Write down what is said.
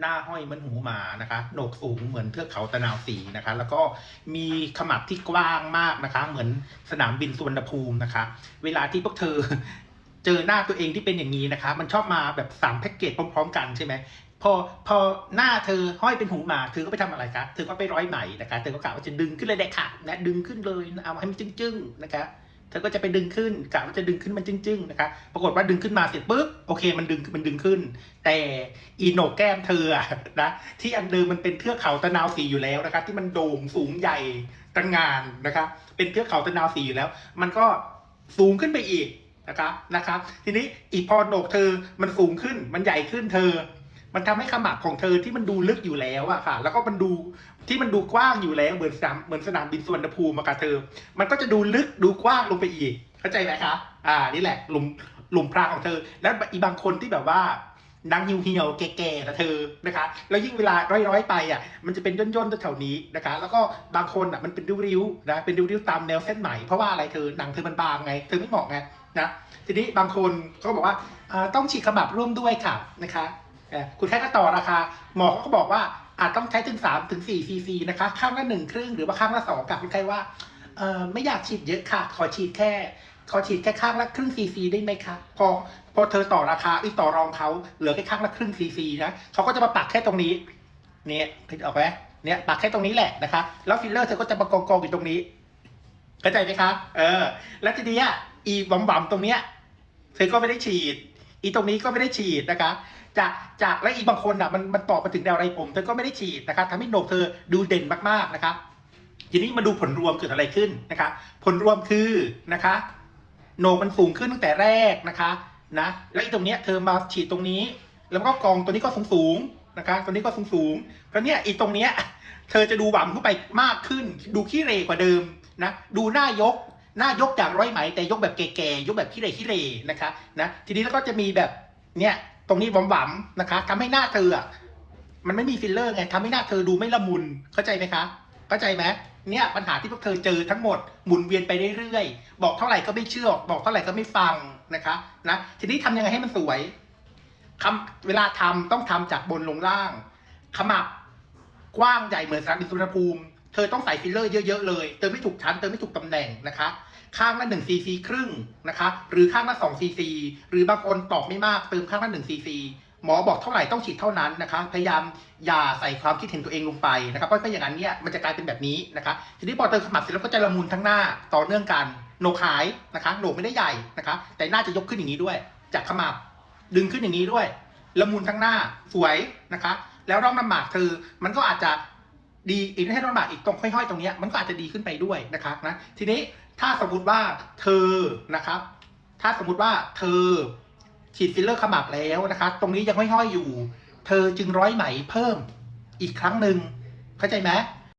หน้าห้อยเหมือนหูหมานะคะโหนกสูงเหมือนเทือกเขาตะนาวสีนะคะ แล้วก็มีขมับที่กว้างมากนะคะ เหมือนสนามบินสุวรรณภูมินะคะ เวลาที่พวกเธอเจอหน้าตัวเองที่เป็นอย่างนี้นะคะ มันชอบมาแบบสามแพ็กเกจพร้อมๆ กันใช่ไหมพอพอหน้าเธอห้อยเป็นหูหมาเธอก็ไปทำอะไรคะเธอก็ไปร้อยไหมนะคะ เธอก็กะว่าจะดึงขึ้นเลยเด็กค่ะนะดึงขึ้นเลยเอาให้มันจึ้งๆนะคะ เธอก็จะไปดึงขึ้นกะว่าจะดึงขึ้นมันจึ้งๆนะคะปรากฏว่าดึงขึ้นมาเสร็จปุ๊บโอเคมันดึงมันดึงขึ้น แต่อีโหนกแก้มเธออะนะที่อันเดิมมันเป็นเทือกเขาตะนาวสีอยู่แล้วนะคะ ที่มันโด่งสูงใหญ่ตระหงานนะคะ เป็นเทือกเขาตะนาวสีอยู่แล้ว มันก็สูงขึ้นไปอีกนะคะนะคะ ทีนี้อีพอโหนกเธอมันสูงขึ้นมันใหญ่ขึ้นเธอ มันทำให้ขมับของเธอที่มันดูลึกอยู่แล้วอะค่ะ แล้วก็มันดูที่มันดูกว้างอยู่แล้วเหมือนสนามเหมือนสนามบินสุวรรณภูมิอะค่ะเธอ มันก็จะดูลึกดูกว้างลงไปอีก เข้าใจไหมคะ อ่า นี่แหละหลุมหลุมพรางของเธอ แล้วอีบางคนที่แบบว่านางเหี่ยวๆแก่ๆนะเธอนะคะ แล้วยิ่งเวลาร้อยๆไปอะ มันจะเป็นย่นๆแถวนี้นะคะ แล้วก็บางคนอะมันเป็นริ้วๆนะ เป็นริ้วๆตามแนวเส้นไหม เพราะว่าอะไรเธอ หนังเธอมันบางไง เธอไม่เหมาะไงนะ ทีนี้บางคนเขาก็บอกว่าต้องฉีดขมับร่วมด้วยค่ะนะคะ คุณแค่ก็ต่อราคา หมอเขาก็บอกว่าอาจต้องใช้ถึง3ถึง4ซีซีนะคะ ข้างละหนึ่งครึ่งหรือว่าข้างละสองกับคุณใครว่าเออไม่อยากฉีดเยอะค่ะ ขอฉีดแค่ ขอฉีดแค่ข้างละครึ่งซีซีได้ไหมคะ พอพอเธอต่อราคาอีต่อรองเขาเหลือแค่ข้างละครึ่งซีซีนะเขาก็จะมาปักแค่ตรงนี้เนี่ยคิดออกไหมเนี่ยปักแค่ตรงนี้แหละนะคะ แล้วฟิลเลอร์เธอก็จะมากองๆอยู่ตรงนี้เข้าใจไหมคะเออ แล้วทีนี้อีบำบำๆตรงเนี้ยเธอก็ไม่ได้ฉีด อีตรงนี้ก็ไม่ได้ฉีดนะคะจากจากและอีบางคนอะมันมันต่อมาถึงแนวไรผมเธอก็ไม่ได้ฉีดนะคะทำให้โหนกเธอดูเด่นมากๆนะคะทีนี้มาดูผลรวมเกิดอะไรขึ้นนะคะ ผลรวมคือนะคะโหนกมันสูงขึ้นตั้งแต่แรกนะคะนะแล้วอีตรงเนี้ยเธอมาฉีดตรงนี้ แล้วก็กองตัวนี้ก็สูงสูงนะคะตัวนี้ก็สูงสูงๆแล้วเนี่ยอีตรงเนี้ยเธอจะดูหว่ำเข้าไปมากขึ้น ดูขี้เรกว่าเดิมนะดูหน้ายก หน้ายกจากร้อยไหม แต่ยกแบบแก่ๆยกแบบขี้เร่ขี้เรนะคะนะทีนี้แล้วก็จะมีแบบเนี่ยตรงนี้หวำๆนะคะทำให้หน้าเธออะมันไม่มีฟิลเลอร์ไงทำให้หน้าเธอดูไม่ละมุนเข้าใจไหมคะเข้าใจไหมเนี่ยปัญหาที่พวกเธอเจอทั้งหมดหมุนเวียนไปเรื่อยๆ บอกเท่าไหร่ก็ไม่เชื่อ บอกเท่าไหร่ก็ไม่ฟังนะคะนะทีนี้ทำยังไงให้มันสวยคำเวลาทำต้องทำจากบนลงล่าง ขมับกว้างใหญ่เหมือนสนามบินสุวรรณภูมิ เธอต้องใส่ฟิลเลอร์เยอะๆเลย เติมไม่ถูกชั้น เติมไม่ถูกตำแหน่งนะคะ ข้างละหนึ่งซีซีครึ่งนะคะ หรือข้างละสองซีซีหรือบางคนตอบไม่มาก เติมข้างละหนึ่งซีซีหมอบอกเท่าไหร่ต้องฉีดเท่านั้นนะคะ พยายามอย่าใส่ความคิดเห็นตัวเองลงไปนะครับ เพราะไม่อย่างนั้นเนี่ยมันจะกลายเป็นแบบนี้นะคะ ทีนี้พอเติมขมับเสร็จแล้วก็จะละมุนทั้งหน้าต่อเนื่องกันโหนกหายนะคะ โหนกไม่ได้ใหญ่นะคะ แต่หน้าจะยกขึ้นอย่างนี้ด้วย จากขมับดึงขึ้นอย่างนี้ด้วย ละมุนทั้งหน้าสวยนะคะ แล้วร่องน้ำหมากเธอมันก็อาจจะ ดีอีกไม่ใช่ร่องน้ำหมากอีกตรงห้อยๆตรงนี้มันก็อาจจะดีขึ้นไปด้วยนะคะนะทีนี้ถ้าสมมติว่าเธอนะครับ ถ้าสมมติว่าเธอฉีดฟิลเลอร์ขมับแล้วนะคะตรงนี้ยังห้อยๆอยู่ เธอจึงร้อยไหมเพิ่มอีกครั้งหนึ่งเข้าใจไหม